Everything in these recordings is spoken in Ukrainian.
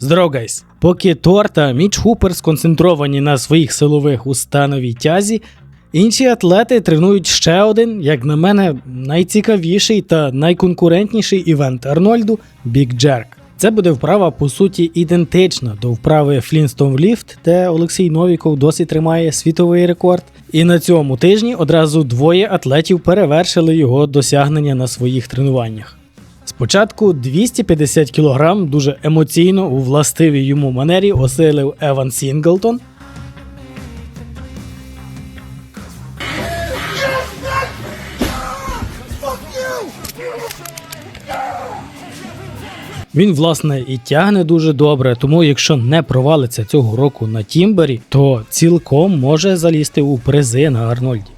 Здоров, гайс! Поки Тор та Міч Хупер сконцентровані на своїх силових у становій тязі, інші атлети тренують ще один, як на мене, найцікавіший та найконкурентніший івент Арнольду Big Jerk. Це буде вправа по суті ідентична до вправи Flintstone Lift, де Олексій Новіков досі тримає світовий рекорд. І на цьому тижні одразу двоє атлетів перевершили його досягнення на своїх тренуваннях. Спочатку 250 кг дуже емоційно у властивій йому манері осилив Еван Сінглтон. Він, власне, і тягне дуже добре, тому якщо не провалиться цього року на Тімбері, то цілком може залізти у призи на Арнольді.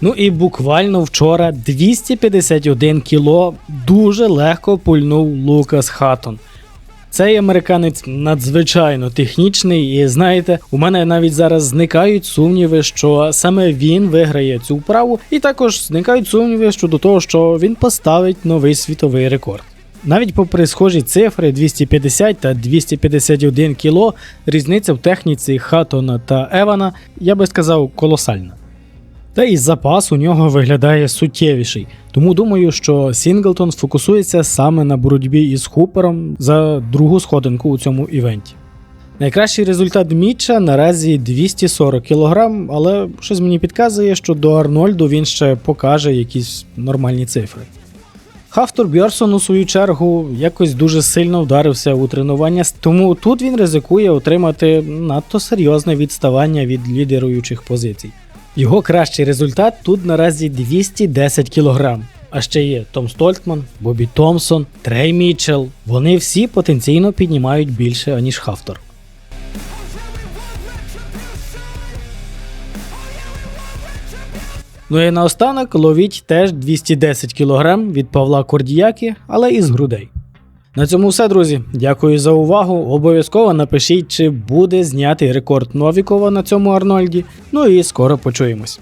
Ну і буквально вчора 251 кіло дуже легко пульнув Лукас Хаттон. Цей американець надзвичайно технічний, і знаєте, у мене навіть зараз зникають сумніви, що саме він виграє цю вправу, і також зникають сумніви щодо того, що він поставить новий світовий рекорд. Навіть попри схожі цифри 250 та 251 кіло, різниця в техніці Хаттона та Евана, я би сказав, колосальна. Та і запас у нього виглядає суттєвіший, тому думаю, що Сінглтон сфокусується саме на боротьбі із Хупером за другу сходинку у цьому івенті. Найкращий результат Мітча наразі 240 кг, але щось мені підказує, що до Арнольду він ще покаже якісь нормальні цифри. Хафтор Бьорсон, у свою чергу, якось дуже сильно вдарився у тренування, тому тут він ризикує отримати надто серйозне відставання від лідеруючих позицій. Його кращий результат тут наразі 210 кг. А ще є Том Стольтман, Бобі Томпсон, Трей Мітчелл. Вони всі потенційно піднімають більше, аніж Хафтор. Ну і наостанок ловіть теж 210 кг від Павла Кордіяки, але із грудей. На цьому все, друзі. Дякую за увагу. Обов'язково напишіть, чи буде знятий рекорд Новікова на цьому Арнольді. Ну і скоро почуємось.